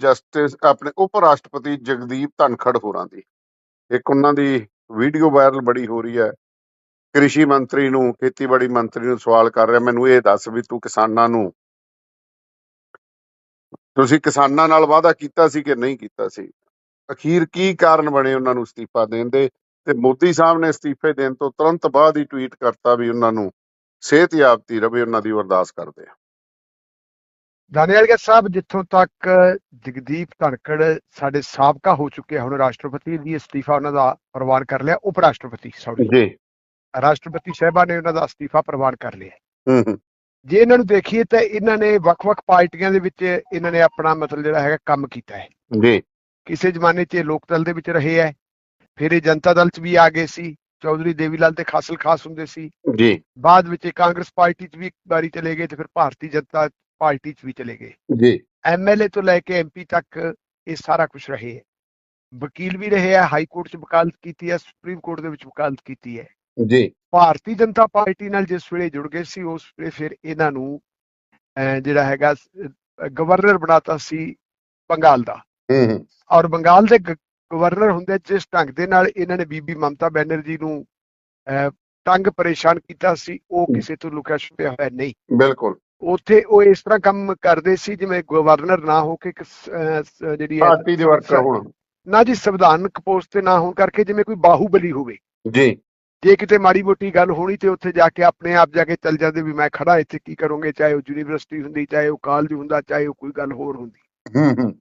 Justice ਆਪਣੇ ਉਪ ਰਾਸ਼ਟਰਪਤੀ ਜਗਦੀਪ ਧਨਖੜ ਹੋਰਾਂ ਦੀ। ਇੱਕ ਉਹਨਾਂ ਦੀ ਵੀਡੀਓ ਵਾਇਰਲ ਬੜੀ ਹੋ ਰਹੀ ਹੈ। ਕ੍ਰਿਸ਼ੀ ਮੰਤਰੀ ਨੂੰ, ਖੇਤੀਬਾੜੀ ਮੰਤਰੀ ਨੂੰ ਸਵਾਲ ਕਰ ਰਿਹਾ, ਮੈਨੂੰ ਇਹ ਦੱਸ ਵੀ ਤੂੰ ਕਿਸਾਨਾਂ ਨੂੰ ਤੁਸੀਂ ਕਿਸਾਨਾਂ ਨਾਲ ਵਾਅਦਾ ਕੀਤਾ ਸੀ ਕਿ ਨਹੀਂ ਕੀਤਾ ਸੀ? ਅਖੀਰ ਕੀ ਕਾਰਨ ਬਣੇ ਉਹਨਾਂ ਨੂੰ ਅਸਤੀਫਾ ਦੇਣ ਦੇ? ਤੇ ਮੋਦੀ ਸਾਹਿਬ ਨੇ ਅਸਤੀਫੇ ਦੇਣ ਤੋਂ ਤੁਰੰਤ ਬਾਅਦ ਹੀ ਟਵੀਟ ਕਰਤਾ ਵੀ ਉਹਨਾਂ ਨੂੰ ਸਿਹਤਯਾਬਤੀ ਰਵੇ, ਉਹਨਾਂ ਦੀ ਅਰਦਾਸ ਕਰਦੇ ਆ ਦਾਨਿਆਲਗੜ ਸਾਹਿਬ ਜਿੱਥੋਂ ਤੱਕ ਜਗਦੀਪ ਧਨਕੜ ਸਾਡੇ ਸਾਬਕਾ ਹੋ ਚੁੱਕੇ ਹੁਣ ਰਾਸ਼ਟਰਪਤੀ ਦੀ ਅਸਤੀਫਾ ਉਹਨਾਂ ਦਾ ਪ੍ਰਵਾਨ ਕਰ ਲਿਆ ਉਪ ਰਾਸ਼ਟਰਪਤੀ ਸੌਰੀ ਜੀ। ਰਾਸ਼ਟਰਪਤੀ ਸਾਹਿਬਾਨ ਨੇ ਉਹਨਾਂ ਦਾ ਅਸਤੀਫਾ ਪ੍ਰਵਾਨ ਕਰ ਲਿਆ। ਹੂੰ ਹੂੰ। ਜੇ ਇਹਨਾਂ ਨੂੰ ਦੇਖੀਏ ਤਾਂ ਇਹਨਾਂ ਨੇ ਵੱਖ-ਵੱਖ ਪਾਰਟੀਆਂ ਦੇ ਵਿੱਚ ਇਹਨਾਂ ਨੇ ਆਪਣਾ ਮਤਲਬ ਜਿਹੜਾ ਹੈਗਾ ਕੰਮ ਕੀਤਾ ਹੈ। ਜੀ। ਕਿਸੇ ਜ਼ਮਾਨੇ 'ਚ ਇਹ ਲੋਕ ਦਲ ਦੇ ਵਿੱਚ ਰਹੇ ਹੈ ਫਿਰ ਇਹ ਜਨਤਾ ਦਲ 'ਚ ਵੀ ਆ ਗਏ ਸੀ ਚੌਧਰੀ ਦੇਵੀਲਾਲ ਤੇ ਖਾਸਲ ਖਾਸ ਹੁੰਦੇ ਸੀ। ਜੀ। ਬਾਅਦ ਵਿੱਚ ਕਾਂਗਰਸ ਪਾਰਟੀ 'ਚ ਵੀ ਇੱਕ ਵਾਰੀ ਚਲੇ ਗਏ ਤੇ ਫਿਰ ਭਾਰਤੀ ਜਨਤਾ ਪਾਰਟੀ 'ਚ ਵੀ ਚਲੇ ਗਏ ਜੀ ਐਮਐਲਏ ਤੋਂ ਲੈ ਕੇ ਐਮਪੀ ਤੱਕ ਇਹ ਸਾਰਾ ਕੁਝ ਰਹੇ ਹੈ ਵਕੀਲ ਵੀ ਰਹੇ ਹੈ ਹਾਈ ਕੋਰਟ 'ਚ ਵਕਾਲਤ ਕੀਤੀ ਹੈ ਸੁਪਰੀਮ ਕੋਰਟ ਦੇ ਵਿੱਚ ਵਕਾਲਤ ਕੀਤੀ ਹੈ ਜੀ ਭਾਰਤੀ ਜਨਤਾ ਪਾਰਟੀ ਨਾਲ ਜਿਸ ਵੇਲੇ ਜੁੜ ਗਏ ਸੀ ਉਸ ਵੇਲੇ ਫਿਰ ਇਹਨਾਂ ਨੂੰ ਜਿਹੜਾ ਹੈਗਾ ਗਵਰਨਰ ਬਣਾਤਾ ਸੀ ਬੰਗਾਲ ਦਾ ਹੂੰ ਔਰ ਬੰਗਾਲ ਦੇ ਗਵਰਨਰ ਹੁੰਦੇ ਜਿਸ ਢੰਗ ਦੇ ਨਾਲ ਇਹਨਾਂ ਨੇ ਬੀਬੀ ਮਮਤਾ ਬੈਨਰਜੀ ਨੂੰ ਤੰਗ ਪਰੇਸ਼ਾਨ ਕੀਤਾ ਸੀ ਉਹ। ਕਿਸੇ ਤੋਂ ਲੁਕਿਆ ਛੁਪਿਆ ਹੋਇਆ ਨਹੀਂ ਬਿਲਕੁਲ ਉੱਥੇ ਉਹ ਇਸ ਤਰ੍ਹਾਂ ਕੰਮ ਕਰਦੇ ਸੀ ਜਿਵੇਂ ਗਵਰਨਰ ਨਾ ਹੋ ਕੇ ਇੱਕ ਜਿਹੜੀ ਹੈ ਪਾਰਟੀ ਦੇ ਵਰਕਰ ਹੁਣ। ਨਾ ਜੀ ਸੰਵਿਧਾਨਕ ਪੋਸਟ ਤੇ ਨਾ ਹੋਣ ਕਰਕੇ ਜਿਵੇਂ ਕੋਈ ਬਾਹੂਬਲੀ ਹੋਵੇ। ਜੀ। ਜੇ ਕਿਤੇ ਮਾੜੀ ਮੋਟੀ ਗੱਲ ਹੋਣੀ ਤੇ ਉੱਥੇ ਜਾ ਕੇ ਆਪਣੇ ਆਪ ਜਾ ਕੇ ਚੱਲ ਜਾਂਦੇ ਵੀ ਮੈਂ ਖੜਾ ਇੱਥੇ ਕੀ ਕਰੋਗੇ ਚਾਹੇ ਉਹ ਯੂਨੀਵਰਸਿਟੀ ਹੁੰਦੀ ਚਾਹੇ ਉਹ ਕਾਲਜ ਹੁੰਦਾ ਚਾਹੇ ਉਹ ਕੋਈ ਗੱਲ ਹੋਰ ਹੁੰਦੀ। ਹੂੰ ਹੂੰ।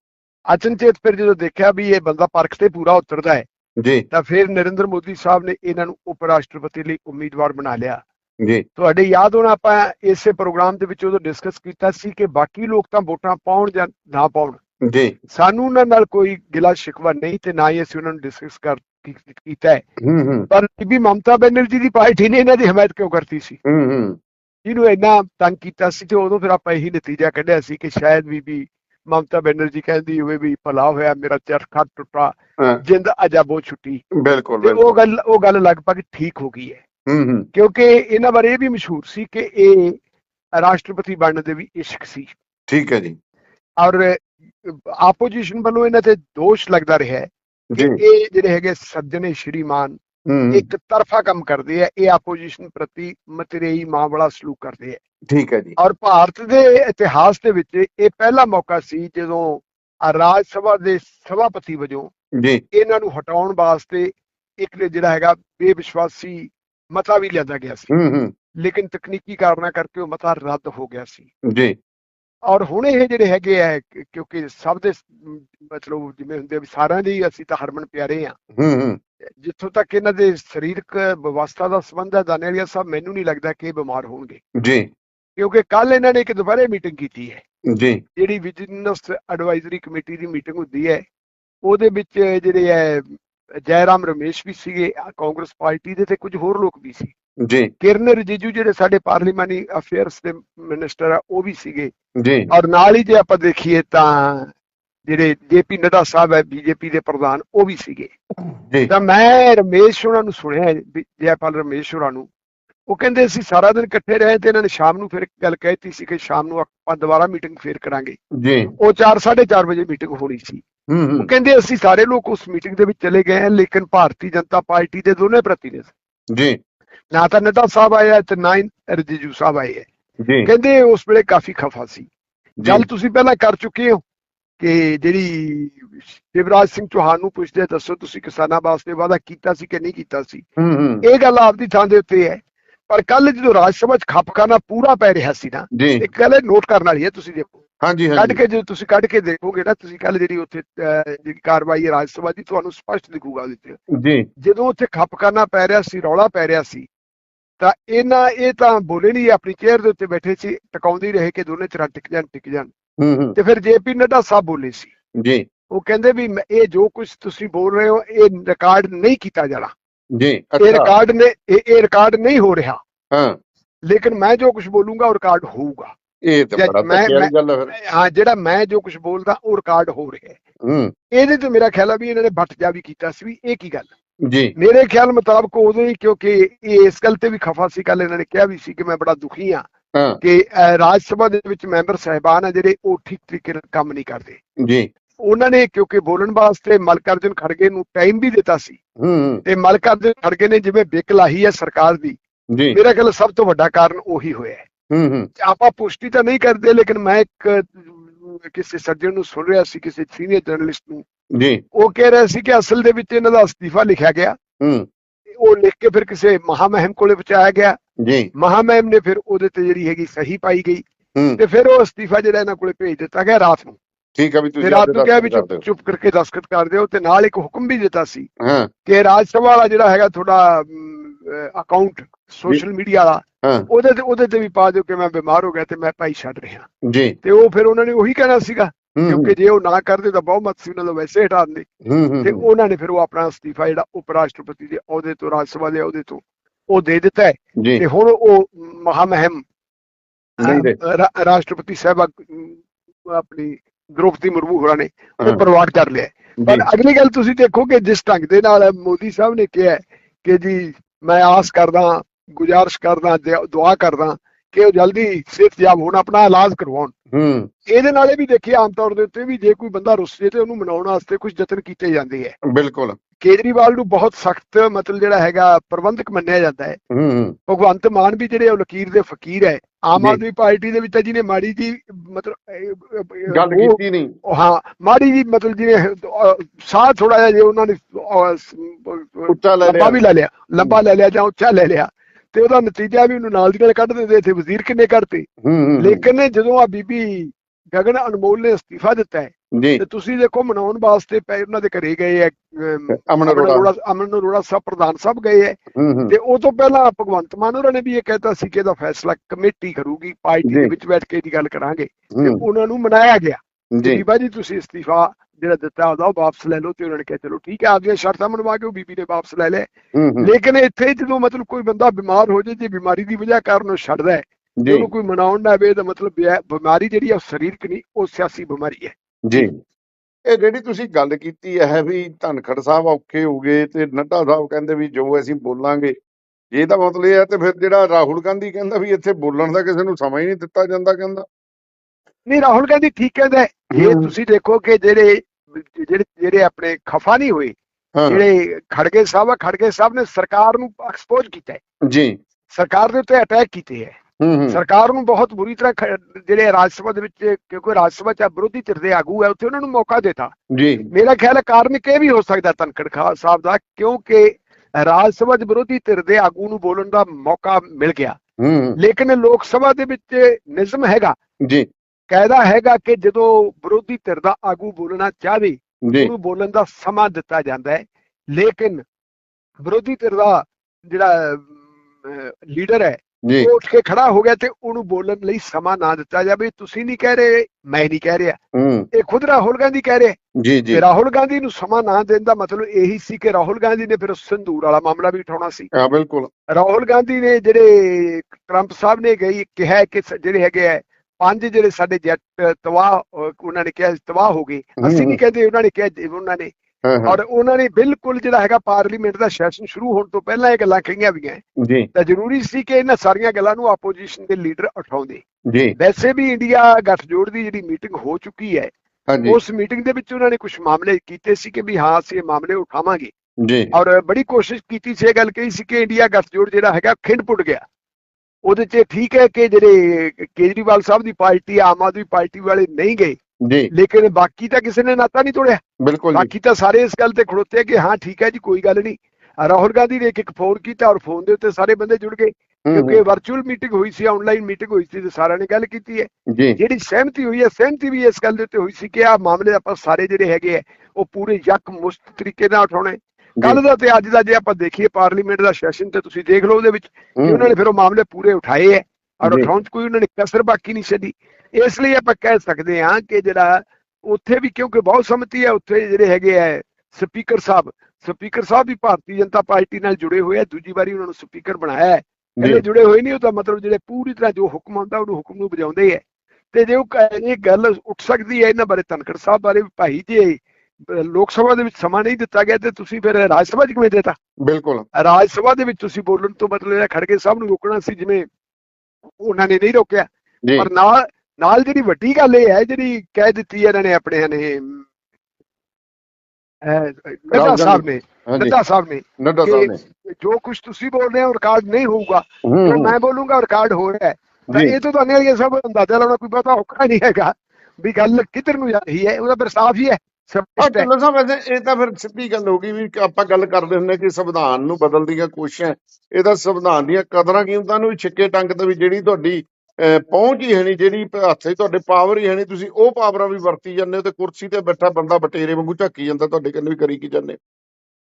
ਅਚਨਚੇਤ ਫਿਰ ਜਦੋਂ ਦੇਖਿਆ ਵੀ ਇਹ ਬੰਦਾ ਪਰਖ ਤੇ ਪੂਰਾ ਉਤਰਦਾ ਹੈ ਜੀ। ਤਾਂ ਫਿਰ ਨਰਿੰਦਰ ਮੋਦੀ ਸਾਹਿਬ ਨੇ ਇਹਨਾਂ ਨੂੰ ਉਪ ਰਾਸ਼ਟਰਪਤੀ ਲਈ ਉਮੀਦਵਾਰ ਬਣਾ ਲਿਆ। ਜੀ। ਤੁਹਾਡੇ ਯਾਦ ਹੋਣਾ ਆਪਾਂ ਇਸੇ ਪ੍ਰੋਗਰਾਮ ਦੇ ਵਿੱਚ ਉਦੋਂ ਡਿਸਕਸ ਕੀਤਾ ਸੀ ਕਿ ਬਾਕੀ ਲੋਕ ਤਾਂ ਵੋਟਾਂ ਪਾਉਣ ਜਾਂ ਨਾ ਪਾਉਣ। ਜੀ। ਸਾਨੂੰ ਉਹਨਾਂ ਨਾਲ ਕੋਈ ਗਿਲਾ ਸ਼ਿਕਵਾ ਨਹੀਂ ਤੇ ਨਾ ਹੀ ਅਸੀਂ ਉਹਨਾਂ ਨੂੰ ਡਿਸਕਸ ਕਰ ਕੀਤਾ ਹੈ। ਹੂੰ ਹੂੰ। ਪਰ ਬੀਬੀ ਮਮਤਾ ਬੈਨਰਜੀ ਦੀ ਪਾਰਟੀ ਨੇ ਇਹਨਾਂ ਦੀ ਹਮਾਇਤ ਕਿਉਂ ਕਰਤੀ ਸੀ? ਹੂੰ ਹੂੰ। ਜਿਹਨੂੰ ਇੰਨਾ ਤੰਗ ਕੀਤਾ ਸੀ ਤੇ ਉਦੋਂ ਫਿਰ ਆਪਾਂ ਇਹੀ ਨਤੀਜਾ ਕੱਢਿਆ ਸੀ ਕਿ ਸ਼ਾਇਦ ਬੀਬੀ ਮਮਤਾ ਬੈਨਰਜੀ ਕਹਿੰਦੀ ਹੋਵੇ ਵੀ ਭਲਾ ਹੋਇਆ ਮੇਰਾ ਚਰਖਾ ਟੁੱਟਾ ਜਿੰਦ ਅਜਾਬੋ ਛੁੱਟੀ। ਬਿਲਕੁਲ ਉਹ ਗੱਲ ਉਹ ਗੱਲ ਲਗਭਗ ਠੀਕ ਹੋ ਗਈ ਹੂੰ। ਕਿਉਂਕਿ ਇਹਨਾਂ ਬਾਰੇ ਇਹ ਵੀ ਮਸ਼ਹੂਰ ਸੀ ਕਿ ਇਹ ਰਾਸ਼ਟਰਪਤੀ ਬਣਨ ਦੇ ਵੀ ਇਸ਼ਕ ਸੀ। ਠੀਕ ਹੈ ਜੀ। ਔਰ ਆਪੋਜੀਸ਼ਨ ਵੱਲੋਂ ਇਹਨਾਂ ਤੇ ਦੋਸ਼ ਲੱਗਦਾ ਰਿਹਾ ਕਿ ਇਹ ਜਿਹੜੇ ਹੈਗੇ ਸੱਜਣੇ ਸ਼੍ਰੀਮਾਨ ਇੱਕ ਤਰਫਾ ਕੰਮ ਕਰਦੇ ਆ ਇਹ ਆਪੋਜੀਸ਼ਨ ਪ੍ਰਤੀ ਮਤਰੇਈ ਮਾਂ ਸਲੂਕ ਕਰਦੇ ਆ। ਠੀਕ ਹੈ ਜੀ। ਔਰ ਭਾਰਤ ਦੇ ਇਤਿਹਾਸ ਦੇ ਵਿੱਚ ਇਹ ਪਹਿਲਾ ਮੌਕਾ ਸੀ ਜਦੋਂ ਰਾਜ ਸਭਾ ਦੇ ਸਭਾਪਤੀ ਵਜੋਂ ਜੀ। ਇਹਨਾਂ ਨੂੰ ਹਟਾਉਣ ਵਾਸਤੇ ਇੱਕ ਜਿਹੜਾ ਹੈਗਾ ਬੇਵਿਸ਼ਵਾਸੀ ਮਤਾ ਵੀ ਲਿਆਦਾ ਗਿਆ ਸੀ। ਹੂੰ ਹੂੰ। ਲੇਕਿਨ ਤਕਨੀਕੀ ਕਾਰਨਾਂ ਕਰਕੇ ਉਹ ਮਤਾ ਰੱਦ ਹੋ ਗਿਆ ਸੀ। ਜੀ। ਔਰ ਹੁਣ ਇਹ ਜਿਹੜੇ ਹੈਗੇ ਆ ਕਿਉਂਕਿ ਸਭ ਦੇ ਮਤਲਬ ਜਿਵੇਂ ਹੁੰਦੇ ਆ ਵੀ ਸਾਰਿਆਂ ਦੇ ਅਸੀਂ ਤਾਂ ਹਰਮਨ ਪਿਆਰੇ ਆ। ਹੂੰ ਹੂੰ। ਜਿੱਥੋਂ ਤੱਕ ਇਹਨਾਂ ਦੇ ਸਰੀਰਕ ਵਿਵਸਥਾ ਦਾ ਸੰਬੰਧ ਹੈ ਦਾਨੇਲੀਆ ਸਾਹਿਬ ਮੈਨੂੰ ਨਹੀਂ ਲੱਗਦਾ ਕਿ ਇਹ ਬਿਮਾਰ ਹੋਣਗੇ। ਜੀ। ਕਿਉਂਕਿ ਕੱਲ ਇਹਨਾਂ ਨੇ ਇੱਕ ਦੁਪਹਿਰੇ ਮੀਟਿੰਗ ਕੀਤੀ ਹੈ। ਜੀ। ਜਿਹੜੀ ਵਿਜੀਲੈਂਸ ਐਡਵਾਈਜ਼ਰੀ ਕਮੇਟੀ ਦੀ ਮੀਟਿੰਗ ਹੁੰਦੀ ਹੈ ਉਹਦੇ ਵਿੱਚ ਜਿਹੜੇ ਹੈ ਜੈਰਾਮ ਰਮੇਸ਼ ਵੀ ਸੀਗੇ ਕਾਂਗਰਸ ਪਾਰਟੀ ਦੇ ਤੇ ਕੁਝ ਹੋਰ ਲੋਕ ਵੀ ਸੀ। ਜੀ। ਕਿਰਨ ਰਿਜੀਜੂ ਜਿਹੜੇ ਸਾਡੇ ਪਾਰਲੀਮਾਨੀ ਅਫੇਅਰਸ ਦੇ ਮਿਨਿਸਟਰ ਆ ਉਹ ਵੀ ਸੀਗੇ। ਜੀ। ਔਰ ਨਾਲ ਹੀ ਜੇ ਆਪਾਂ ਦੇਖੀਏ ਤਾਂ ਜਿਹੜੇ ਜੇਪੀ ਨੱਡਾ ਸਾਹਿਬ ਹੈ ਬੀਜੇਪੀ ਦੇ ਪ੍ਰਧਾਨ ਉਹ ਵੀ ਸੀਗੇ। ਜੀ। ਤਾਂ ਮੈਂ ਰਮੇਸ਼ ਹੋਰਾਂ ਨੂੰ ਸੁਣਿਆ ਜੈਪਾਲ ਰਮੇਸ਼ ਹੋਰਾਂ ਨੂੰ। ਉਹ ਕਹਿੰਦੇ ਅਸੀਂ ਸਾਰਾ ਦਿਨ ਇਕੱਠੇ ਰਹੇ ਤੇ ਇਹਨਾਂ ਨੇ ਸ਼ਾਮ ਨੂੰ ਫਿਰ ਗੱਲ ਕਹਿਤੀ ਸੀ ਕਿ ਸ਼ਾਮ ਨੂੰ ਆਪਾਂ ਦੁਬਾਰਾ ਮੀਟਿੰਗ ਫੇਰ ਕਰਾਂਗੇ। ਜੀ। ਉਹ 4:30 ਵਜੇ ਮੀਟਿੰਗ ਹੋਣੀ ਸੀ। ਉਹ ਕਹਿੰਦੇ ਅਸੀਂ ਸਾਰੇ ਲੋਕ ਉਸ ਮੀਟਿੰਗ ਦੇ ਵਿੱਚ ਚਲੇ ਗਏ ਹਾਂ ਲੇਕਿਨ ਭਾਰਤੀ ਜਨਤਾ ਪਾਰਟੀ ਦੇ ਦੋਨੇ ਪ੍ਰਤੀਨਿਧ ਜੀ। ਨਾ ਤਾਂ ਨੱਡਾ ਸਾਹਿਬ ਆਏ ਆ ਤੇ ਨਾ ਹੀ ਰਜੀਜੂ ਸਾਹਿਬ ਆਏ ਹੈ ਜੀ। ਕਹਿੰਦੇ ਉਸ ਵੇਲੇ ਕਾਫੀ ਖਫਾ ਸੀ। ਗੱਲ ਤੁਸੀਂ ਪਹਿਲਾਂ ਕਰ ਚੁੱਕੇ ਹੋ ਕਿ ਜਿਹੜੀ ਸ਼ਿਵਰਾਜ ਸਿੰਘ ਚੌਹਾਨ ਨੂੰ ਪੁੱਛਦੇ ਦੱਸੋ ਤੁਸੀਂ ਕਿਸਾਨਾਂ ਵਾਸਤੇ ਵਾਅਦਾ ਕੀਤਾ ਸੀ ਕਿ ਨਹੀਂ ਕੀਤਾ ਸੀ? ਇਹ ਗੱਲ ਆਪਦੀ ਥਾਂ ਦੇ ਉੱਤੇ ਹੈ। ਪਰ ਕੱਲ ਜਦੋਂ ਰਾਜ ਸਭਾ 'ਚ ਖਪਖਾਨਾ ਪੂਰਾ ਪੈ ਰਿਹਾ ਸੀ ਨਾ ਇੱਕ ਗੱਲ ਨੋਟ ਕਰਨ ਵਾਲੀ ਹੈ ਤੁਸੀਂ ਦੇਖੋ। ਹਾਂਜੀ ਕੱਢ ਹਾਂਜੀ ਕੇ ਜਦੋਂ ਤੁਸੀਂ ਕੱਢ ਕੇ ਦੇਖੋਗੇ ਨਾ ਤੁਸੀਂ ਕੱਲ ਜਿਹੜੀ ਉੱਥੇ ਜਿਹੜੀ ਕਾਰਵਾਈ ਹੈ ਰਾਜ ਸਭਾ ਦੀ ਤੁਹਾਨੂੰ ਸਪਸ਼ਟ ਦਿਖੂਗਾ ਉਹਦੇ ਜੀ। ਜਦੋਂ ਉੱਥੇ ਖਪਖਾਨਾ ਪੈ ਰਿਹਾ ਸੀ ਰੌਲਾ ਪੈ ਰਿਹਾ ਸੀ ਤਾਂ ਇਹਨਾਂ ਇਹ ਤਾਂ ਬੋਲੇ ਨਹੀਂ ਆਪਣੀ ਚੇਅਰ ਦੇ ਉੱਤੇ ਬੈਠੇ ਸੀ ਟਿਕਾਉਂਦੀ ਰਹੇ ਕਿ ਦੋਨੇ ਤਰ੍ਹਾਂ ਟਿਕ ਜਾਣ ਟਿਕ ਜਾਣ। ਹੂੰ ਹੂੰ। ਤੇ ਫਿਰ ਜੇਪੀ ਨੱਡਾ ਸਾਹਿਬ ਬੋਲੇ ਸੀ। ਜੀ। ਉਹ ਕਹਿੰਦੇ ਵੀ ਇਹ ਜੋ ਕੁਝ ਤੁਸੀਂ ਬੋਲ ਰਹੇ ਹੋ ਇਹ ਰਿਕਾਰਡ ਨਹੀਂ ਕੀਤਾ ਜਾਣਾ। ਜੀ ਇਹ ਰਿਕਾਰਡ ਨੇ ਇਹ ਰਿਕਾਰਡ ਨਹੀਂ ਹੋ ਰਿਹਾ। ਹਾਂ। ਲੇਕਿਨ ਮੈਂ ਜੋ ਕੁਝ ਬੋਲੂੰਗਾ ਉਹ ਰਿਕਾਰਡ ਹੋਊਗਾ। ਇਹ ਤਾਂ ਬੜਾ ਮੈਂ- ਗੱਲ ਹੈ ਫਿਰ। ਹਾਂ ਜਿਹੜਾ ਮੈਂ ਜੋ ਕੁਝ ਬੋਲਦਾ ਉਹ ਰਿਕਾਰਡ ਹੋ ਰਿਹਾ ਹੈ। ਹੂੰ। ਇਹਦੇ ਤੇ ਮੇਰਾ ਖਿਆਲ ਆ ਵੀ ਇਹਨਾਂ ਨੇ ਬੱਟ ਜਾ ਵੀ ਕੀਤਾ ਸੀ ਵੀ ਇਹ ਕੀ ਗੱਲ ਜੀ। ਮੇਰੇ ਖਿਆਲ ਮੁਤਾਬਕ ਉਦੋਂ ਹੀ ਕਿਉਂਕਿ ਇਹ ਇਸ ਗੱਲ ਤੇ ਵੀ ਖਫਾ ਸੀ ਕੱਲ ਇਹਨਾਂ ਨੇ ਕਿਹਾ ਵੀ ਸੀ ਕਿ ਮੈਂ ਬੜਾ ਦੁਖੀ ਹਾਂ ਕਿ ਰਾਜ ਸਭਾ ਦੇ ਵਿੱਚ ਮੈਂਬਰ ਸਹਿਬਾਨ ਆ ਜਿਹੜੇ ਉਹ ਠੀਕ ਤਰੀਕੇ ਨਾਲ ਕੰਮ ਨਹੀਂ ਕਰਦੇ। ਜੀ। ਉਹਨਾਂ ਨੇ ਕਿਉਂਕਿ ਬੋਲਣ ਵਾਸਤੇ ਮਲਕਾਰਜੁਨ ਖੜਗੇ ਨੂੰ ਟਾਈਮ ਵੀ ਦਿੱਤਾ ਸੀ। ਹੂੰ ਹੂੰ। ਤੇ ਮਲਕਾਰਜੁਨ ਖੜਗੇ ਨੇ ਜਿਵੇਂ ਬਿਕ ਲਾਹੀ ਹੈ ਸਰਕਾਰ ਦੀ। ਜੀ। ਮੇਰਾ ਖਿਆਲ ਸਭ ਤੋਂ ਵੱਡਾ ਕਾਰਨ ਉਹੀ ਹੋਇਆ ਹੈ ਆਪਾਂ ਪੁਸ਼ਟੀ ਤਾਂ ਨਹੀਂ ਕਰਦੇ ਲੇਕਿਨ ਮੈਂ ਇੱਕ ਕਿਸੇ ਸੱਜਣ ਨੂੰ ਸੁਣ ਰਿਹਾ ਸੀ ਕਿਸੇ ਸੀਨੀਅਰ ਜਰਨਲਿਸਟ ਨੂੰ। ਜੀ। ਉਹ ਕਹਿ ਰਿਹਾ ਸੀ ਕਿ ਅਸਲ ਦੇ ਵਿੱਚ ਇਹਨਾਂ ਦਾ ਅਸਤੀਫਾ ਲਿਖਿਆ ਗਿਆ। ਹੂੰ। ਉਹ ਲਿਖ ਕੇ ਫਿਰ ਕਿਸੇ ਮਹਾਮਹਿਮ ਕੋਲੇ ਪਹੁੰਚਾਇਆ ਗਿਆ। ਜੀ। ਮਹਾਮਹਿਮ ਨੇ ਫਿਰ ਉਹਦੇ ਤੇ ਜਿਹੜੀ ਹੈਗੀ ਸਹੀ ਪਾਈ ਗਈ। ਤੇ ਫਿਰ ਉਹ ਅਸਤੀਫਾ ਜਿਹੜਾ ਇਹਨਾਂ ਕੋਲੇ ਭੇਜ ਦਿੱਤਾ ਗਿਆ ਰਾਤ ਨੂੰ। ਠੀਕ ਹੈ ਵੀ ਤੁਸੀਂ ਰਾਤ ਨੂੰ ਕਿਹਾ ਵੀ ਚੁੱਪ। ਚੁੱਪ ਕਰਕੇ ਦਸਖਤ ਕਰ ਦਿਓ ਤੇ ਨਾਲ ਇੱਕ ਹੁਕਮ ਵੀ ਦਿੱਤਾ ਸੀ ਹਾਂ। ਕਿ ਰਾਜ ਸਭਾ ਵਾਲਾ ਜਿਹੜਾ ਹੈਗਾ ਤੁਹਾਡਾ ਅਕਾਊਂਟ ਸੋਸ਼ਲ ਮੀਡੀਆ ਵਾਲਾ ਉਹਦੇ ਤੇ ਉਹਦੇ ਤੇ ਵੀ ਪਾ ਦਿਓ ਕਿ ਮੈਂ ਬਿਮਾਰ ਹੋ ਗਿਆ ਤੇ ਮੈਂ ਭਾਈ ਛੱਡ ਰਿਹਾ। ਜੀ। ਤੇ ਉਹ ਫਿਰ ਉਹਨਾਂ ਨੇ ਉਹੀ ਕਹਿਣਾ ਸੀਗਾ ਕਿਉਂਕਿ ਜੇ ਉਹ ਨਾ ਕਰਦੇ ਤਾਂ ਬਹੁਮਤ ਸੀ ਉਹਨਾਂ ਨੂੰ ਵੈਸੇ ਹਟਾ ਦਿੰਦੇ। ਤੇ ਉਹਨਾਂ ਨੇ ਫਿਰ ਉਹ ਆਪਣਾ ਅਸਤੀਫਾ ਜਿਹੜਾ ਉਪ ਰਾਸ਼ਟਰਪਤੀ ਦੇ ਅਹੁਦੇ ਤੋਂ ਰਾਜ ਸਭਾ ਦੇ ਅਹੁਦੇ ਤੋਂ ਉਹ ਦੇ ਦਿੱਤਾ ਤੇ ਹੁਣ ਉਹ ਮਹਾਮਹਿਮ ਦੇ ਰਾਸ਼ਟਰਪਤੀ ਸਾਹਿਬ ਆਪਣੀ ਦ੍ਰੋਪਦੀ ਮੁਰਮੂ ਹੋਰਾਂ ਨੇ ਉਹ ਪ੍ਰਵਾਨ ਕਰ ਲਿਆ ਪਰ ਅਗਲੀ ਗੱਲ ਤੁਸੀਂ ਦੇਖੋ ਕਿ ਜਿਸ ਢੰਗ ਦੇ ਨਾਲ ਮੋਦੀ ਸਾਹਿਬ ਨੇ ਕਿਹਾ ਕਿ ਜੀ ਮੈਂ ਆਸ ਕਰਦਾ ਗੁਜ਼ਾਰਿਸ਼ ਕਰਦਾ ਦੁਆ- ਕਰਦਾ ਕਿ ਉਹ ਜਲਦੀ ਸਿਹਤਯਾਬ ਹੋਣ ਆਪਣਾ ਇਲਾਜ ਕਰਵਾਉਣ। ਹੂੰ। ਇਹਦੇ ਨਾਲੇ ਵੀ ਦੇਖਿਏ ਆਮ ਤੌਰ ਦੇ ਉੱਤੇ ਵੀ ਜੇ ਕੋਈ ਬੰਦਾ ਰੁੱਸ ਜੇ ਤੇ ਉਹਨੂੰ ਮਨਾਉਣ ਵਾਸਤੇ ਕੁਝ ਯਤਨ ਕੀਤੇ ਜਾਂਦੇ ਹੈ। ਬਿਲਕੁਲ। ਕੇਜਰੀਵਾਲ ਨੂੰ ਬਹੁਤ ਸਖਤ ਮਤਲਬ ਜਿਹੜਾ ਹੈਗਾ ਪ੍ਰਬੰਧਕ ਮੰਨਿਆ ਜਾਂਦਾ ਹੈ। ਹੂੰ ਭਗਵੰਤ ਮਾਨ ਵੀ ਜਿਹੜੇ ਉਹ ਲਕੀਰ ਦੇ ਫਕੀਰ ਹੈ। ਆਮ। ਆਦਮੀ ਪਾਰਟੀ ਦੇ ਵਿੱਚ ਤਾਂ ਜਿਹਨੇ ਮਾੜੀ ਜੀ ਮਤਲਬ ਗੱਲ ਕੀਤੀ ਨਹੀਂ। ਹਾਂ ਮਾੜੀ ਜੀ ਮਤਲਬ ਅਹ, ਸਾਹ ਥੋੜਾ ਜਿਹਾ ਜੇ ਉਹਨਾਂ ਨੇ ਉੱਚਾ ਲੈ ਲੰਬਾ ਲਿਆ। ਵੀ ਲੈ ਲਿਆ ਲੰਬਾ ਲੈ ਲਿਆ ਜਾਂ ਉੱਚਾ ਲੈ ਲਿਆ। ਤੇ ਉਹਦਾ ਨਤੀਜਾ ਵੀ ਉਹਨੂੰ ਨਾਲ ਦੀ ਨਾਲ ਕੱਢ ਦਿੰਦੇ ਇੱਥੇ ਵਜ਼ੀਰ ਕਿੰਨੇ ਹੂੰ ਲੇਕਿਨ ਜਦੋਂ ਆ ਬੀਬੀ ਗਗਨ ਅਨਮੋਲ ਨੇ ਅਸਤੀਫਾ ਦਿੱਤਾ ਹੈ ਤੇ ਤੁਸੀਂ ਦੇਖੋ ਮਨਾਉਣ ਵਾਸਤੇ ਪੈ ਉਹਨਾਂ ਦੇ ਘਰੇ ਗਏ ਅਮ, ਅਮਨ ਅਰੋੜਾ। ਅਮਨ ਅਰੋੜਾ ਸਾਹਿਬ ਪ੍ਰਧਾਨ ਸਾਹਿਬ ਗਏ ਹੂੰ। ਤੇ ਉਹ ਤੋਂ ਪਹਿਲਾਂ ਭਗਵੰਤ ਮਾਨ ਹੋਰਾਂ ਨੇ ਵੀ ਇਹ ਕਹਿਤਾ ਸੀ ਕਿ ਇਹਦਾ ਫੈਸਲਾ ਕਮੇਟੀ ਕਰੂਗੀ ਪਾਰਟੀ ਦੇ। ਵਿੱਚ ਬੈਠ ਕੇ ਇਹਦੀ ਗੱਲ ਕਰਾਂਗੇ। ਤੇ ਉਹਨਾਂ ਨੂੰ ਮਨਾਇਆ ਗਿਆ। ਬੀਬਾ ਜੀ ਤੁਸੀਂ ਅਸਤੀਫਾ ਜਿਹੜਾ ਦਿੱਤਾ ਉਹਦਾ ਉਹ ਵਾਪਸ ਲੈ ਲਓ ਤੇ ਉਹਨਾਂ ਨੇ ਕਿਹਾ ਚਲੋ ਠੀਕ ਹੈ ਆਪਦੀਆਂ ਸ਼ਰਤਾਂ ਮਨਵਾ ਕੇ ਉਹ ਬੀਬੀ ਨੇ ਵਾਪਸ ਲੈ ਹੂੰ ਲੇਕਿਨ ਇੱਥੇ ਜਦੋਂ ਮਤਲਬ ਕੋਈ ਬੰਦਾ ਬਿਮਾਰ ਹੋ ਜਾਏ ਜੇ ਬਿਮਾਰੀ ਦੀ ਵਜ੍ਹਾ ਕਾਰਨ ਉਹ ਛੱਡਦਾ ਹੈ ਤੇ ਜੀ। ਉਹਨੂੰ ਕੋਈ ਮਨਾਉਣ ਨਾ ਆਵੇ ਤਾਂ ਮਤਲਬ ਬਿਮਾਰੀ ਜਿਹੜੀ ਹੈ ਉਹ ਸਰੀਰਕ ਨਹੀਂ ਉਹ ਸਿਆਸੀ ਬਿਮਾਰੀ ਹੈ। ਜੀ। ਇਹ ਜਿਹੜੀ ਤੁਸੀਂ ਗੱਲ ਕੀਤੀ ਹੈ ਵੀ ਧਨਖੜ ਸਾਹਿਬ ਔਖੇ ਹੋ ਗਏ ਤੇ ਨੱਡਾ ਸਾਹਿਬ ਕਹਿੰਦੇ ਵੀ ਜੋ ਅਸੀਂ ਬੋਲਾਂਗੇ ਜੇ ਇਹਦਾ ਮਤਲਬ ਇਹ ਹੈ ਤੇ ਫਿਰ ਜਿਹੜਾ ਰਾਹੁਲ ਗਾਂਧੀ ਕਹਿੰਦਾ ਵੀ ਇੱਥੇ ਬੋਲਣ ਦਾ ਕਿਸੇ ਨੂੰ ਸਮਾਂ ਹੀ ਨਹੀਂ ਦਿੱਤਾ ਜਾਂਦਾ ਕਹਿੰਦਾ। ਨਹੀਂ ਰਾਹੁਲ ਗਾਂਧੀ ਠੀਕ ਕਹਿੰਦਾ ਹੈ। ਜੇ ਹਮ। ਤੁਸੀਂ ਦੇਖੋ ਕਿ ਜਿਹੜੇ ਜਿਹੜੇ ਜਿਹੜੇ ਆਪਣੇ ਖਫਾ ਨਹੀਂ ਹੋਏ ਜਿਹੜੇ ਖੜਗੇ ਸਾਹਿਬ ਆ ਖੜਗੇ ਸਾਹਿਬ ਨੇ ਸਰਕਾਰ ਨੂੰ ਐਕਸਪੋਜ਼ ਕੀਤਾ ਹੈ। ਜੀ। ਸਰਕਾਰ ਦੇ ਉੱਤੇ ਅਟੈਕ ਕੀਤੇ ਹੈ। ਸਰਕਾਰ ਨੂੰ ਬਹੁਤ ਬੁਰੀ ਤਰ੍ਹਾਂ ਜਿਹੜੇ ਰਾਜ ਸਭਾ ਦੇ ਵਿੱਚ ਕਿਉਂਕਿ ਰਾਜ ਸਭਾ ਚ ਵਿਰੋਧੀ ਧਿਰ ਦੇ ਆਗੂ ਹੈ ਉੱਥੇ ਉਹਨਾਂ ਨੂੰ ਮੌਕਾ ਦਿੱਤਾ। ਜੀ। ਮੇਰਾ ਖਿਆਲ ਹੈ ਕਾਰਮਿਕ ਇਹ ਵੀ ਹੋ ਸਕਦਾ ਧਨਖੜ ਖਾ- ਸਾਹਿਬ ਦਾ ਕਿਉਂਕਿ ਰਾਜ ਸਭਾ ਚ ਵਿਰੋਧੀ ਧਿਰ ਦੇ ਆਗੂ ਨੂੰ ਬੋਲਣ ਦਾ ਮੌਕਾ ਮਿਲ ਗਿਆ। ਲੇਕਿਨ ਲੋਕ ਸਭਾ ਦੇ ਵਿੱਚ ਨਿਯਮ ਹੈਗਾ। ਜੀ। ਕਾਇਦਾ ਹੈਗਾ ਕਿ ਜਦੋਂ ਵਿਰੋਧੀ ਧਿਰ ਦਾ ਆਗੂ ਬੋਲਣਾ ਚਾਹਵੇ ਉਹਨੂੰ ਬੋਲਣ ਦਾ ਸਮਾਂ ਦਿੱਤਾ ਜਾਂਦਾ ਹੈ। ਲੇਕਿਨ ਵਿਰੋਧੀ ਧਿਰ ਦਾ ਜਿਹੜਾ ਲੀਡਰ ਹੈ ਉਹ ਉੱਠ ਕੇ ਖੜਾ ਹੋ ਗਿਆ ਤੇ ਉਹਨੂੰ ਬੋਲਣ ਲਈ ਸਮਾਂ ਨਾ ਦਿੱਤਾ ਜਾਵੇ। ਤੁਸੀਂ ਨਹੀਂ ਕਹਿ ਰਹੇ ਮੈਂ ਨਹੀਂ ਕਹਿ ਰਿਹਾ। ਇਹ ਖੁਦ ਰਾਹੁਲ ਗਾਂਧੀ ਕਹਿ ਰਿਹਾ। ਜੀ ਜੀ। ਰਾਹੁਲ ਗਾਂਧੀ ਨੂੰ ਸਮਾਂ ਨਾ ਦੇਣ ਦਾ ਮਤਲਬ ਇਹੀ ਸੀ ਕਿ ਰਾਹੁਲ ਗਾਂਧੀ ਨੇ ਫਿਰ ਸੰਧੂਰ ਵਾਲਾ ਮਾਮਲਾ ਵੀ ਉਠਾਉਣਾ ਸੀ। ਹਾਂ ਬਿਲਕੁਲ। ਰਾਹੁਲ ਗਾਂਧੀ ਨੇ ਜਿਹੜੇ ਟਰੰਪ ਸਾਹਿਬ ਨੇ ਗਈ ਕਿਹਾ ਕਿ ਜਿਹੜੇ ਹੈਗੇ ਆ ਪੰਜ ਜਿਹੜੇ ਸਾਡੇ ਜੱਟ ਤਬਾਹ ਉਹਨਾਂ ਨੇ ਕਿਹਾ ਤਬਾਹ ਹੋ ਗਏ। ਅਸੀਂ ਨਹੀਂ ਕਹਿੰਦੇ ਉਹਨਾਂ ਨੇ ਕਿਹਾ ਉਹਨਾਂ ਨੇ। ਔਰ ਉਹਨਾਂ ਨੇ ਬਿਲਕੁਲ ਜਿਹੜਾ ਹੈਗਾ ਪਾਰਲੀਮੈਂਟ ਦਾ ਸੈਸ਼ਨ ਸ਼ੁਰੂ ਹੋਣ ਤੋਂ ਪਹਿਲਾਂ ਇਹ ਗੱਲਾਂ ਕਹੀਆਂ ਵੀ ਹੈ। ਜੀ। ਤਾਂ ਜ਼ਰੂਰੀ ਸੀ ਕਿ ਇਹਨਾਂ ਸਾਰੀਆਂ ਗੱਲਾਂ ਨੂੰ ਆਪੋਜੀਸ਼ਨ ਦੇ ਲੀਡਰ ਉਠਾਉਂਦੇ। ਜੀ। ਵੈਸੇ ਵੀ ਇੰਡੀਆ ਗੱਠਜੋੜ ਦੀ ਜਿਹੜੀ ਮੀਟਿੰਗ ਹੋ ਚੁੱਕੀ ਹੈ ਉਸ ਮੀਟਿੰਗ ਦੇ ਵਿੱਚ ਉਹਨਾਂ ਨੇ ਕੁਝ ਮਾਮਲੇ ਕੀਤੇ ਸੀ ਕਿ ਵੀ ਹਾਂ ਅਸੀਂ ਇਹ ਮਾਮਲੇ ਉਠਾਵਾਂਗੇ। ਜੀ। ਔਰ ਬੜੀ ਕੋਸ਼ਿਸ਼ ਕੀਤੀ ਸੀ ਇਹ ਗੱਲ ਕਹੀ ਸੀ ਕਿ ਇੰਡੀਆ ਗੱਠਜੋੜ ਜਿਹੜਾ ਹੈਗਾ ਖਿੰਡ ਪੁੱਟ ਗਿਆ। ਉਹਦੇ 'ਚ ਠੀਕ ਹੈ ਕਿ ਜਿਹੜੇ ਕੇਜਰੀਵਾਲ ਸਾਹਿਬ ਦੀ ਪਾਰਟੀ ਆਮ ਆਦਮੀ ਪਾਰਟੀ ਵਾਲੇ ਨਹੀਂ ਗਏ। ਜੀ। ਲੇਕਿਨ ਬਾਕੀ ਤਾਂ ਕਿਸੇ ਨੇ ਨਾਤਾ ਨਹੀਂ ਤੋੜਿਆ। ਬਿਲਕੁਲ ਬਾਕੀ ਤਾਂ ਸਾਰੇ ਇਸ ਗੱਲ ਤੇ ਖੜੋਤੇ ਕਿ ਹਾਂ ਠੀਕ ਹੈ ਜੀ ਕੋਈ ਗੱਲ ਨਹੀਂ। ਰਾਹੁਲ ਗਾਂਧੀ ਨੇ ਇੱਕ ਇੱਕ ਫੋਨ ਕੀਤਾ ਔਰ ਫੋਨ ਦੇ ਉੱਤੇ ਸਾਰੇ ਬੰਦੇ ਜੁੜ ਗਏ। ਕਿਉਂਕਿ ਵਰਚੁਅਲ ਮੀਟਿੰਗ ਹੋਈ ਸੀ ਆਨਲਾਈਨ ਮੀਟਿੰਗ ਹੋਈ ਸੀ ਤੇ ਸਾਰਿਆਂ ਨੇ ਗੱਲ ਕੀਤੀ ਹੈ। ਜਿਹੜੀ ਸਹਿਮਤੀ ਹੋਈ ਹੈ ਸਹਿਮਤੀ ਵੀ ਇਸ ਗੱਲ ਦੇ ਉੱਤੇ ਹੋਈ ਸੀ ਕਿ ਆ ਮਾਮਲੇ ਆਪਾਂ ਸਾਰੇ ਜਿਹੜੇ ਹੈਗੇ ਆ ਉਹ ਪੂਰੇ ਯੱਕ ਮੁਸਤ ਤਰੀਕੇ ਨਾਲ ਉਠਾਉਣੇ। ਕੱਲ ਦਾ ਤੇ ਅੱਜ ਦਾ ਜੇ ਆਪਾਂ ਦੇਖੀਏ ਪਾਰਲੀਮੈਂਟ ਦਾ ਸੈਸ਼ਨ ਤੇ ਤੁਸੀਂ ਦੇਖ ਲਓ ਉਹਦੇ ਵਿੱਚ ਕਿ ਉਹਨਾਂ ਨੇ ਫਿਰ ਉਹ ਮਾਮਲੇ ਪੂਰੇ ਉਠਾਏ ਹੈ ਔਰ। ਉਠਾਉਣ 'ਚ ਕੋਈ ਉਹਨਾਂ ਨੇ ਕਸਰ ਬਾਕੀ ਨਹੀਂ ਛੱਡੀ। ਇਸ ਲਈ ਆਪਾਂ ਕਹਿ ਸਕਦੇ ਹਾਂ ਕਿ ਜਿਹੜਾ ਉੱਥੇ ਵੀ ਕਿਉਂਕਿ ਬਹੁਤ ਸੰਮਤੀ ਹੈ ਉੱਥੇ ਜਿਹੜੇ ਹੈਗੇ ਆ ਸਪੀਕਰ ਸਾਹਿਬ। ਸਪੀਕਰ ਸਾਹਿਬ ਵੀ ਭਾਰਤੀ ਜਨਤਾ ਪਾਰਟੀ ਨਾਲ ਜੁੜੇ ਹੋਏ ਆ ਦੂਜੀ ਵਾਰੀ ਉਹਨਾਂ ਨੂੰ ਸਪੀਕਰ ਬਣਾਇਆ ਹੈ ਜੀ। ਜੁੜੇ ਹੋਏ ਨਹੀਂ ਉਹ ਤਾਂ ਮਤਲਬ ਜਿਹੜੇ ਪੂਰੀ ਤਰ੍ਹਾਂ ਜੋ ਹੁਕਮ ਆਉਂਦਾ ਉਹਨੂੰ ਹੁਕਮ ਨੂੰ ਵਜਾਉਂਦੇ ਹੈ ਤੇ ਜੇ ਉਹ ਇਹ ਗੱਲ ਉੱਠ ਸਕਦੀ ਹੈ ਇਹਨਾਂ ਬਾਰੇ ਧਨਖੜ ਸਾਹਿਬ ਬਾਰੇ ਵੀ ਭਾਈ ਜੇ ਲੋਕ ਸਭਾ ਦੇ ਵਿੱਚ ਸਮਾਂ ਨਹੀਂ ਦਿੱਤਾ ਗਿਆ ਤੇ ਤੁਸੀਂ ਫਿਰ ਰਾਜ ਸਭਾ 'ਚ ਕਿਵੇਂ ਦੇਤਾ? ਬਿਲਕੁਲ। ਰਾਜ ਸਭਾ ਦੇ ਵਿੱਚ ਤੁਸੀਂ ਬੋਲਣ ਤੋਂ ਮਤਲਬ ਇਹ ਖੜਗੇ ਸਾਹਿਬ ਨੂੰ ਰੋਕਣਾ ਸੀ ਜਿਵੇਂ ਉਹਨਾਂ ਨੇ ਨਹੀਂ ਰੋਕਿਆ। ਪਰ ਨਾਲ ਨਾਲ ਜਿਹੜੀ ਵੱਡੀ ਗੱਲ ਇਹ ਹੈ ਜਿਹੜੀ ਕਹਿ ਦਿੱਤੀ ਹੈ ਇਹਨਾਂ ਨੇ ਆਪਣੇ ਨੇ ਨੱਡਾ ਸਾਹਿਬ ਨੇ ਨੱਡਾ ਸਾਹਿਬ ਨੇ ਨੱਡਾ ਸਾਹਿਬ ਨੇ। ਜੋ ਕੁਝ ਤੁਸੀਂ ਬੋਲ ਰਹੇ ਹੋ ਰਿਕਾਰਡ ਨਹੀਂ ਹੋਊਗਾ। ਜੋ। ਮੈਂ ਬੋਲੂੰਗਾ ਰਿਕਾਰਡ ਹੋ ਰਿਹਾ ਹੈ। ਤਾਂ। ਇਹ ਤੋਂ ਤੁਹਾਨੂੰ ਇਹ ਸਭ ਅੰਦਾਜ਼ਾ ਲਾਉਣਾ ਕੋਈ ਬਹੁਤਾ ਔਖਾ ਨਹੀਂ ਹੈਗਾ। ਵੀ ਗੱਲ ਕਿੱਧਰ ਨੂੰ ਜਾ ਰਹੀ ਹੈ ਉਹਦਾ ਫਿਰ ਸਾਫ਼ ਹੀ ਹੈ। ਢਿੱਲੋਂ ਸਾਹਿਬ ਵੈਸੇ ਇਹ ਤਾਂ ਫਿਰ ਸਿੱਧੀ ਗੱਲ ਹੋ ਗਈ ਵੀ ਆਪਾਂ ਗੱਲ ਕਰਦੇ ਹੁੰਦੇ ਕਿ ਸੰਵਿਧਾਨ ਨੂੰ ਬਦਲਣ ਦੀਆਂ ਕੋਸ਼ਿਸ਼ਾਂ ਇਹ ਤਾਂ ਸੰਵਿਧਾਨ ਦੀਆਂ ਕਦਰਾਂ ਕੀਮਤਾਂ ਨੂੰ ਵੀ ਛਿੱਕੇ ਟੰਗ ਤੇ ਵੀ ਜਿਹੜੀ ਤੁਹਾਡੀ ਪਹੁੰਚ ਹੀ ਹੈ ਨਹੀਂ ਜਿਹੜੀ ਹੱਥ ਤੁਹਾਡੇ ਪਾਵਰ ਹੀ ਹੈ ਨਹੀਂ ਤੁਸੀਂ ਉਹ ਪਾਵਰਾਂ ਵੀ ਵਰਤੀ ਜਾਂਦੇ ਹੋ ਤੇ ਕੁਰਸੀ ਤੇ ਬੈਠਾ ਬੰਦਾ ਬਟੇਰੇ ਵਾਂਗੂ ਝੱਕੀ ਜਾਂਦਾ ਤੁਹਾਡੇ ਕੰਨ ਵੀ ਕਰੀ ਕੀ ਜਾਂਦੇ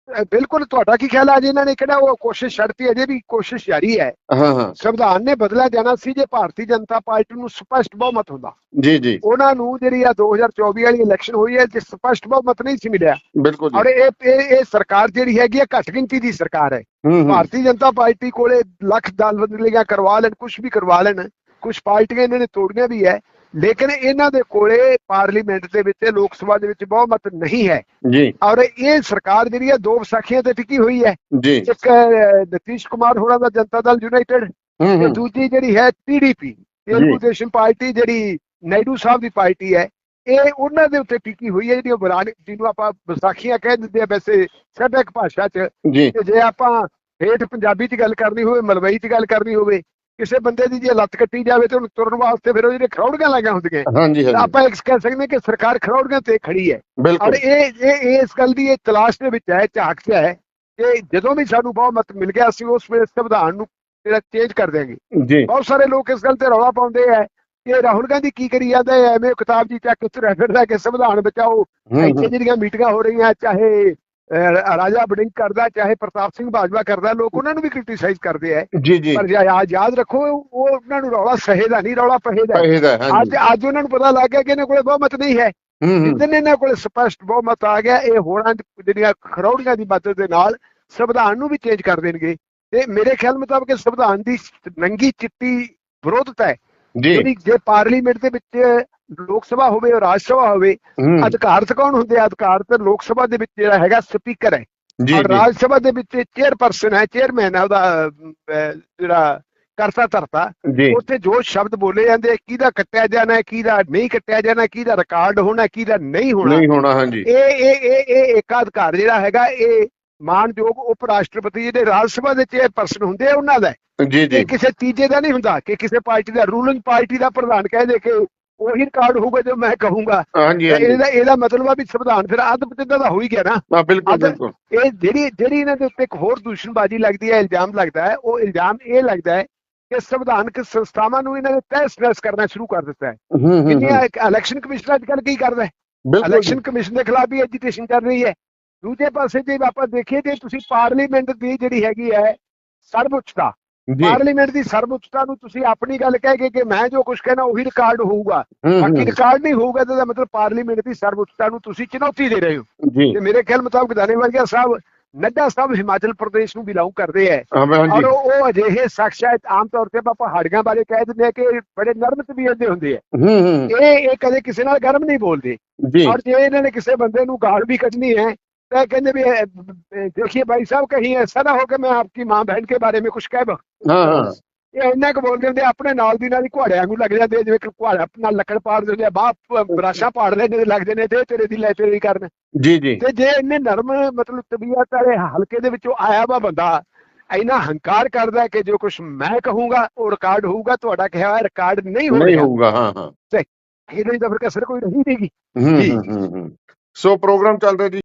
ਬਿਲਕੁਲ ਤੁਹਾਡਾ ਕੀ ਖਿਆਲ ਹੈ ਅੱਜ ਇਹਨਾਂ ਨੇ ਕਿਹੜਾ ਉਹ ਕੋਸ਼ਿਸ਼ ਛੱਡਤੀ ਅਜੇ ਵੀ ਕੋਸ਼ਿਸ਼ ਜਾਰੀ ਹੈ। ਹਾਂ ਹਾਂ। ਸੰਵਿਧਾਨ ਨੇ ਬਦਲਿਆ ਜਾਣਾ ਸੀ ਜੇ ਭਾਰਤੀ ਜਨਤਾ ਪਾਰਟੀ ਨੂੰ ਸਪਸ਼ਟ ਬਹੁਮਤ ਹੁੰਦਾ। ਜੀ ਜੀ। ਉਹਨਾਂ ਨੂੰ ਜਿਹੜੀ ਆ 2024 ਵਾਲੀ ਇਲੈਕਸ਼ਨ ਹੋਈ ਹੈ ਜੇ ਸਪਸ਼ਟ ਬਹੁਮਤ ਨਹੀਂ ਸੀ ਮਿਲਿਆ। ਬਿਲਕੁਲ ਔਰ ਜੀ ਇਹ ਇਹ ਸਰਕਾਰ ਜਿਹੜੀ ਹੈਗੀ ਹੈ ਘੱਟ ਗਿਣਤੀ ਦੀ ਸਰਕਾਰ ਹੈ। ਭਾਰਤੀ ਜਨਤਾ ਪਾਰਟੀ ਕੋਲੇ ਲੱਖ ਦਲ ਬਦਲੀਆਂ ਕਰਵਾ ਲੈਣ ਕੁਝ ਵੀ ਕਰਵਾ ਲੈਣ ਕੁਝ ਪਾਰਟੀਆਂ ਇਹਨਾਂ ਨੇ ਤੋੜੀਆਂ ਵੀ ਹੈ। ਲੇਕਿਨ ਇਹਨਾਂ ਦੇ ਕੋਲੇ ਪਾਰਲੀਮੈਂਟ ਦੇ ਵਿੱਚ ਲੋਕ ਸਭਾ ਦੇ ਵਿੱਚ ਬਹੁਮਤ ਨਹੀਂ ਹੈ। ਜੀ। ਔਰ ਇਹ ਸਰਕਾਰ ਜਿਹੜੀ ਹੈ ਦੋ ਵਿਸਾਖੀਆਂ ਤੇ ਟਿਕੀ ਹੋਈ ਹੈ। ਜੀ। ਇੱਕ ਨਤੀਸ਼ ਕੁਮਾਰ ਹੋਰਾਂ ਦਾ ਜਨਤਾ ਦਲ ਯੂਨਾਈਟਿਡ ਤੇ ਦੂਜੀ ਜਿਹੜੀ ਹੈ ਟੀਡੀਪੀ ਤੇਲਗੂ ਦੇਸ਼ਮ ਪਾਰਟੀ ਜਿਹੜੀ ਨਾਇਡੂ ਸਾਹਿਬ ਦੀ ਪਾਰਟੀ ਹੈ ਇਹ ਉਹਨਾਂ ਦੇ ਉੱਤੇ ਟਿਕੀ ਹੋਈ ਹੈ ਜਿਹੜੀ ਉਹ ਬਰਾਨ ਜਿਹਨੂੰ ਆਪਾਂ ਵਿਸਾਖੀਆਂ ਕਹਿ ਦਿੰਦੇ ਆ ਵੈਸੇ ਸਭਿਅਕ ਭਾਸ਼ਾ 'ਚ। ਜੇ ਆਪਾਂ ਹੇਠ ਪੰਜਾਬੀ 'ਚ ਗੱਲ ਕਰਨੀ ਹੋਵੇ ਮਲਵਈ 'ਚ ਗੱਲ ਕਰਨੀ ਹੋਵੇ ਕਿਸੇ ਬੰਦੇ ਦੀ ਜੇ ਲੱਤ ਕੱਟੀ ਜਾਵੇ ਤੇ ਉਹਨੂੰ ਤੁਰਨ ਵਾਸਤੇ ਫਿਰ ਉਹ ਜਿਹੜੇ ਖਰੌੜੀਆਂ ਲੱਗੀਆਂ ਹੁੰਦੀਆਂ ਹਾਂਜੀ ਹਾਂਜੀ। ਆਪਾਂ ਇੱਕ ਕਹਿ ਸਕਦੇ ਕਿ ਸਰਕਾਰ ਖਰੌੜੀਆਂ ਤੇ ਖੜੀ ਹੈ। ਔਰ ਇਹ ਇਹ ਇਸ ਗੱਲ ਦੀ ਇਹ ਤਲਾਸ਼ ਦੇ ਵਿੱਚ ਹੈ ਝਾਕ 'ਚ ਹੈ ਕਿ ਜਦੋਂ ਵੀ ਸਾਨੂੰ ਬਹੁਮਤ ਮਿਲ ਗਿਆ ਅਸੀਂ ਉਸ ਵੇਲੇ ਸੰਵਿਧਾਨ ਨੂੰ ਜਿਹੜਾ ਚੇਂਜ ਕਰ ਦਿਆਂਗੇ। ਜੀ। ਬਹੁਤ ਸਾਰੇ ਲੋਕ ਇਸ ਗੱਲ ਤੇ ਰੌਲਾ ਪਾਉਂਦੇ ਆ ਕਿ ਰਾਹੁਲ ਗਾਂਧੀ ਕੀ ਕਰੀ ਜਾਂਦਾ ਹੈ ਐਵੇਂ ਕਿਤਾਬ ਦੀ ਚੱਕ ਚ ਰੈਫਰ ਲੈ ਕੇ ਸੰਵਿਧਾਨ ਬਚਾਓ। ਇੱਥੇ ਜਿਹੜੀਆਂ ਮੀਟਿੰਗਾਂ ਹੋ ਰਹੀਆਂ ਚਾਹੇ ਰਾਜਾ ਬੜਿੰਗ ਕਰਦਾ ਚਾਹੇ ਪ੍ਰਤਾਪ ਸਿੰਘ ਬਾਜਵਾ ਕਰਦਾ ਲੋਕ ਉਹਨਾਂ ਨੂੰ ਵੀ ਕ੍ਰਿਟੀਸਾਈਜ਼ ਕਰਦੇ ਆ। ਪਰ ਯਾਦ ਰੱਖੋ ਉਹ ਉਹਨਾਂ ਨੂੰ ਰੌਲਾ ਸਹੇਦਾ ਨਹੀਂ ਰੌਲਾ ਪੈਸੇ ਦਾ ਅੱਜ ਅੱਜ ਉਹਨਾਂ ਨੂੰ ਪਤਾ ਲੱਗ ਗਿਆ ਕਿ ਇਹਨਾਂ ਕੋਲੇ ਬਹੁਮਤ ਨਹੀਂ ਹੈ। ਜਿੱਦਨ ਇਹਨਾਂ ਕੋਲੇ ਸਪਸ਼ਟ ਬਹੁਮਤ ਆ ਗਿਆ ਇਹ ਹੋਰਾਂ ਦੀ ਜਿਹੜੀਆਂ ਖਰੌੜੀਆਂ ਦੀ ਮਦਦ ਦੇ ਨਾਲ ਸੰਵਿਧਾਨ ਨੂੰ ਵੀ ਚੇਂਜ ਕਰ ਦੇਣਗੇ। ਤੇ ਮੇਰੇ ਖਿਆਲ ਮੁਤਾਬਕ ਸੰਵਿਧਾਨ ਦੀ ਨੰਗੀ ਚਿੱਟੀ ਵਿਰੋਧਤਾ ਹੈ। ਜਿਹੜੀ ਜੇ ਪਾਰਲੀਮੈਂਟ ਦੇ ਵਿੱਚ ਲੋਕ ਸਭਾ ਹੋਵੇ ਔਰ ਰਾਜ ਸਭਾ ਹੋਵੇ ਅਧਿਕਾਰਤ ਕੌਣ ਹੁੰਦੇ ਆ? ਅਧਿਕਾਰਤ ਲੋਕ ਸਭਾ ਦੇ ਵਿੱਚ ਜਿਹੜਾ ਹੈਗਾ ਸਪੀਕਰ ਹੈ। ਔਰ ਰਾਜ ਸਭਾ ਦੇ ਵਿੱਚ ਚੇਅਰਪਰਸਨ ਹੈ ਚੇਅਰਮੈਨ ਹੈ ਉਹਦਾ ਜਿਹੜਾ ਕਰਤਾ ਧਰਤਾ। ਉੱਥੇ ਜੋ ਸ਼ਬਦ ਬੋਲੇ ਜਾਂਦੇ ਆ, ਕਿਹਦਾ ਕੱਟਿਆ ਜਾਣਾ ਹੈ ਕਿਹਦਾ ਨਹੀਂ ਕੱਟਿਆ ਜਾਣਾ ਕਿਹਦਾ ਰਿਕਾਰਡ ਹੋਣਾ ਕਿਹਦਾ ਨਹੀਂ ਹੋਣਾ। ਨਹੀਂ ਹੋਣਾ ਹਾਂਜੀ। ਇਹ ਇਹ ਇਹ ਇਹ ਏਕਾਧਿਕਾਰ ਜਿਹੜਾ ਹੈਗਾ ਇਹ ਮਾਨਯੋਗ ਉਪ ਰਾਸ਼ਟਰਪਤੀ ਜਿਹੜੇ ਰਾਜ ਸਭਾ ਦੇ ਚੇਅਰਪਰਸਨ ਹੁੰਦੇ ਆ ਉਹਨਾਂ ਦਾ। ਜੀ ਜੀ। ਕਿਸੇ ਤੀਜੇ ਦਾ ਨਹੀਂ ਹੁੰਦਾ ਕਿ ਕਿਸੇ ਪਾਰਟੀ ਦਾ ਰੂਲਿੰਗ ਪਾਰਟੀ ਦਾ ਪ੍ਰਧਾਨ ਕਹਿ ਦੇ ਕਿ ਉਹੀ ਰਿਕਾਰਡ ਹੋਊਗਾ ਜੋ ਮੈਂ ਕਹੂੰਗਾ। ਹਾਂਜੀ ਇਹਦਾ ਇਹਦਾ ਮਤਲਬ ਆ ਵੀ ਸੰਵਿਧਾਨ ਫਿਰ ਅੱਧ ਪਤਿੱਦਾਂ ਦਾ ਹੋ ਹੀ ਗਿਆ ਨਾ। ਹਾਂ ਬਿਲਕੁਲ ਬਿਲਕੁਲ। ਇਹ ਜਿਹੜੀ ਜਿਹੜੀ ਇਹਨਾਂ ਦੇ ਉੱਤੇ ਇੱਕ ਹੋਰ ਦੂਸ਼ਣਬਾਜ਼ੀ ਲੱਗਦੀ ਹੈ ਇਲਜ਼ਾਮ ਲੱਗਦਾ ਹੈ ਉਹ ਇਲਜ਼ਾਮ ਇਹ ਲੱਗਦਾ ਹੈ ਕਿ ਸੰਵਿਧਾਨਕ ਸੰਸਥਾਵਾਂ ਨੂੰ ਇਹਨਾਂ ਨੇ ਤਹਿਸ ਨਹਿਸ ਕਰਨਾ ਸ਼ੁਰੂ ਕਰ ਦਿੱਤਾ ਹੈ। ਕਿੰਨੀਆਂ ਇਲੈਕਸ਼ਨ ਕਮਿਸ਼ਨ ਅੱਜ ਕੱਲ੍ਹ ਕੀ ਕਰਦਾ ਹੈ? ਇਲੈਕਸ਼ਨ ਕਮਿਸ਼ਨ ਦੇ ਖਿਲਾਫ ਵੀ ਐਜੀਟੇਸ਼ਨ ਚੱਲ ਰਹੀ ਹੈ। ਦੂਜੇ ਪਾਸੇ ਜੇ ਆਪਾਂ ਦੇਖੀਏ ਜੇ ਤੁਸੀਂ ਪਾਰਲੀਮੈਂਟ ਦੀ ਜਿਹੜੀ ਹੈਗੀ ਹੈ ਸਰਵਉੱਚਤਾ ਪਾਰਲੀਮੈਂਟ ਦੀ ਸਰਵਉੱਚਤਾ ਨੂੰ ਤੁਸੀਂ ਆਪਣੀ ਗੱਲ ਕਹਿ ਕੇ ਕਿ ਮੈਂ ਜੋ ਕੁਝ ਕਹਿਣਾ ਉਹੀ ਰਿਕਾਰਡ ਹੋਊਗਾ। ਬਾਕੀ ਰਿਕਾਰਡ ਨਹੀਂ ਹੋਊਗਾ ਤਾਂ ਮਤਲਬ ਪਾਰਲੀਮੈਂਟ ਦੀ ਸਰਵਉੱਚਤਾ ਨੂੰ ਤੁਸੀਂ ਚੁਣੌਤੀ ਦੇ ਰਹੇ ਹੋ। ਤੇ ਮੇਰੇ ਖਿਆਲ ਮੁਤਾਬਕ ਦਾਨੇਵਾਲੀਆ ਸਾਹਿਬ ਨੱਡਾ ਸਾਹਿਬ ਹਿਮਾਚਲ ਪ੍ਰਦੇਸ਼ ਨੂੰ ਬਿਲੋਂਗ ਕਰਦੇ ਐ। ਔਰ ਉਹ ਅਜਿਹੇ ਸ਼ਖਸੀਅਤ ਆਮ ਤੌਰ ਤੇ ਆਪਾਂ ਹੜੀਆਂ ਬਾਰੇ ਕਹਿ ਦਿੰਦੇ ਆ ਕਿ ਬੜੇ ਨਰਮ ਤਬੀਅਤ ਦੇ ਹੁੰਦੇ ਐ। ਇਹ ਇਹ ਕਦੇ ਕਿਸੇ ਨਾਲ ਗਰਮ ਨਹੀਂ ਬੋਲਦੇ। ਔਰ ਜੇ ਇਹਨਾਂ ਨੇ ਕਿਸੇ ਬੰਦੇ ਨੂੰ ਗਾਲ ਵੀ ਕੱਢਣੀ ਹੈ है तो कहते भी ए, ए, देखिए भाई साहब कहीं ऐसा ना हो कि मैं आपकी मां बहन के बारे में कुछ कह दूं ਹਾਂ ਹਾਂ ਇਹ ਇੰਨਾ ਕੁ ਬੋਲਦੇ ਹੁੰਦੇ ਆ, ਆਪਣੇ ਨਾਲ ਦੀ ਨਾਲ ਹੀ ਘੋੜਿਆਂ ਨੂੰ ਲੱਗ ਜਾਂਦੇ ਆ, ਜਿਵੇਂ ਕਿ ਘੋੜਾ ਨਾਲ ਲੱਕੜ ਪਾੜ ਦਿੰਦੇ ਆ ਬਾਹ ਬਰਾਸ਼ਾ ਪਾੜ ਲੈਂਦੇ ਲੱਗਦੇ ਨੇ ਤੇ ਤੇਰੇ ਦੀ ਲੈ ਤੇਰੀ ਕਰਨ ਜੀ ਜੀ ਤੇ ਜੇ ਇੰਨੇ ਨਰਮ ਮਤਲਬ ਤਬੀਅਤ ਵਾਲੇ ਹਲਕੇ ਦੇ ਵਿੱਚੋਂ ਆਇਆ ਵਾ ਬੰਦਾ ਇੰਨਾ ਹੰਕਾਰ ਕਰਦਾ ਹੈ ਕਿ ਜੋ ਕੁਝ ਮੈਂ ਕਹੂੰਗਾ ਉਹ ਰਿਕਾਰਡ ਹੋਊਗਾ ਤੁਹਾਡਾ ਕਿਹਾ ਹੋਇਆ ਰਿਕਾਰਡ ਨਹੀਂ ਨਹੀਂ ਹੋਵੇਗਾ ਹੋਊਗਾ ਹਾਂ ਹਾਂ ਇਹਦੇ ਤਾਂ ਫਿਰ ਕਸਰ ਕੋਈ ਰਹੀ ਨਹੀਂਗੀ ਹੂੰ ਜੀ। ਹੂੰ ਹੂੰ, ਹੂੰ ਸੋ ਪ੍ਰੋਗਰਾਮ ਚੱਲ ਰਿਹਾ ਜੀ